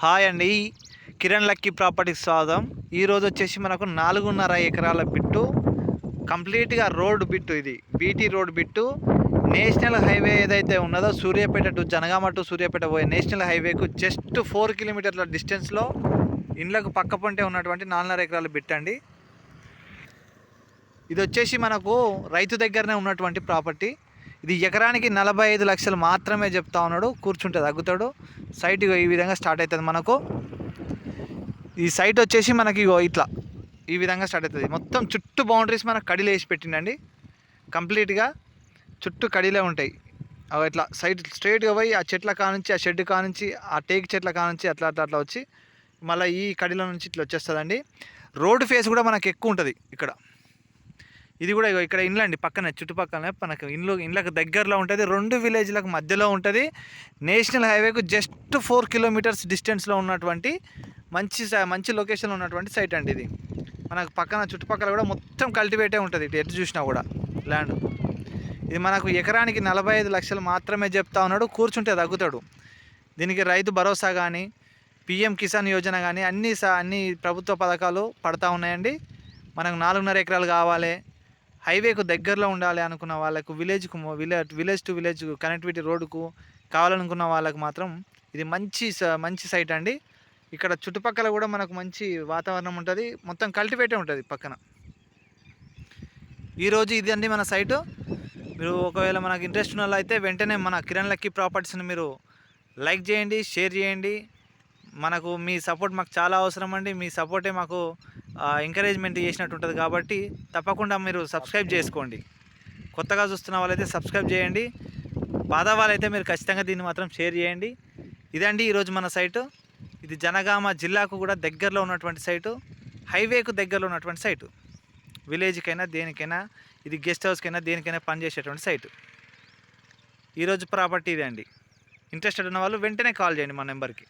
Hi అండి. Kiran lucky properties స్వాగతం. ఈరోజు వచ్చేసి మనకు నాలుగున్నర ఎకరాల బిట్టు కంప్లీట్గా రోడ్ బిట్టు ఇది. BT road bit. National highway ఏదైతే ఉన్నదో సూర్యాపేట టు జనగామ టు సూర్యాపేట పోయే నేషనల్ హైవేకు జస్ట్ ఫోర్ కిలోమీటర్ల డిస్టెన్స్లో ఇండ్లకు పక్క పొంటే ఉన్నటువంటి నాలుగున్నర ఎకరాల బిట్ అండి. ఇది వచ్చేసి మనకు రైతు దగ్గరనే ఉన్నటువంటి ప్రాపర్టీ. ఇది ఎకరానికి నలభై ఐదు లక్షలు మాత్రమే చెప్తా ఉన్నాడు. కూర్చుంటే తగ్గుతాడు. సైట్ ఇగో ఈ విధంగా స్టార్ట్ అవుతుంది మనకు. ఈ సైట్ వచ్చేసి మనకి ఇగో ఇట్లా. ఈ విధంగా స్టార్ట్ అవుతుంది. మొత్తం చుట్టూ బౌండరీస్ మనకు కడిలో వేసి పెట్టిండండి. కంప్లీట్గా చుట్టూ కడిలే ఉంటాయి. అవి ఇట్లా సైడ్ స్ట్రైట్గా పోయి ఆ చెట్ల కానుంచి ఆ షెడ్ కానుంచి ఆ టేక్ చెట్ల కానుంచి అట్లా అట్లా అట్లా వచ్చి మళ్ళీ ఈ కడిల నుంచి ఇట్లా వచ్చేస్తుందండి. రోడ్డు ఫేస్ కూడా మనకు ఎక్కువ ఉంటుంది ఇక్కడ. ఇది కూడా ఇగో ఇక్కడ ఇండ్లు అండి పక్కన చుట్టుపక్కల మనకు ఇండ్లు ఇండ్లకు దగ్గరలో ఉంటుంది. రెండు విలేజ్లకు మధ్యలో ఉంటుంది. నేషనల్ హైవేకు జస్ట్ ఫోర్ కిలోమీటర్స్ డిస్టెన్స్లో ఉన్నటువంటి మంచి మంచి లొకేషన్లో ఉన్నటువంటి సైట్ అండి ఇది. మనకు పక్కన చుట్టుపక్కల కూడా మొత్తం కల్టివేటే ఉంటుంది. ఇటు ఎటు చూసినా కూడా ల్యాండ్ ఇది మనకు ఎకరానికి నలభై ఐదు లక్షలు మాత్రమే చెప్తా ఉన్నాడు. కూర్చుంటే తగ్గుతాడు. దీనికి రైతు భరోసా కానీ పిఎం కిసాన్ యోజన కానీ అన్ని స అన్ని ప్రభుత్వ పథకాలు పడతా ఉన్నాయండి. మనకు నాలుగున్నర ఎకరాలు కావాలి. హైవేకు దగ్గరలో ఉండాలి అనుకున్న వాళ్ళకు విలేజ్కు village village to village connectivity రోడ్డుకు కావాలనుకున్న వాళ్ళకు మాత్రం ఇది మంచి మంచి సైట్ అండి. ఇక్కడ చుట్టుపక్కల కూడా మనకు మంచి వాతావరణం ఉంటుంది. మొత్తం కల్టివేటే ఉంటుంది పక్కన. ఈరోజు ఇది అండి మన సైటు. మీరు ఒకవేళ మనకు ఇంట్రెస్ట్ ఉన్న వాళ్ళు అయితే వెంటనే మన కిరణ్ లక్కీ ప్రాపర్టీస్ని మీరు లైక్ చేయండి షేర్ చేయండి. మనకు మీ సపోర్ట్ మాకు చాలా అవసరం అండి. మీ సపోర్టే మాకు ఎంకరేజ్మెంట్ చేసినట్టు ఉంటుంది కాబట్టి తప్పకుండా మీరు సబ్స్క్రైబ్ చేసుకోండి. కొత్తగా చూస్తున్న వాళ్ళైతే సబ్స్క్రైబ్ చేయండి. బాధ వాళ్ళైతే మీరు ఖచ్చితంగా దీన్ని మాత్రం షేర్ చేయండి. ఇదండి ఈరోజు మన సైటు ఇది జనగామ జిల్లాకు కూడా దగ్గరలో ఉన్నటువంటి సైటు హైవేకు దగ్గరలో ఉన్నటువంటి సైటు విలేజ్కైనా దేనికైనా ఇది గెస్ట్ హౌస్కైనా దేనికైనా పనిచేసేటువంటి సైటు ఈరోజు ప్రాపర్టీ ఇదే అండి ఇంట్రెస్టెడ్ ఉన్న వాళ్ళు వెంటనే కాల్ చేయండి మా నెంబర్కి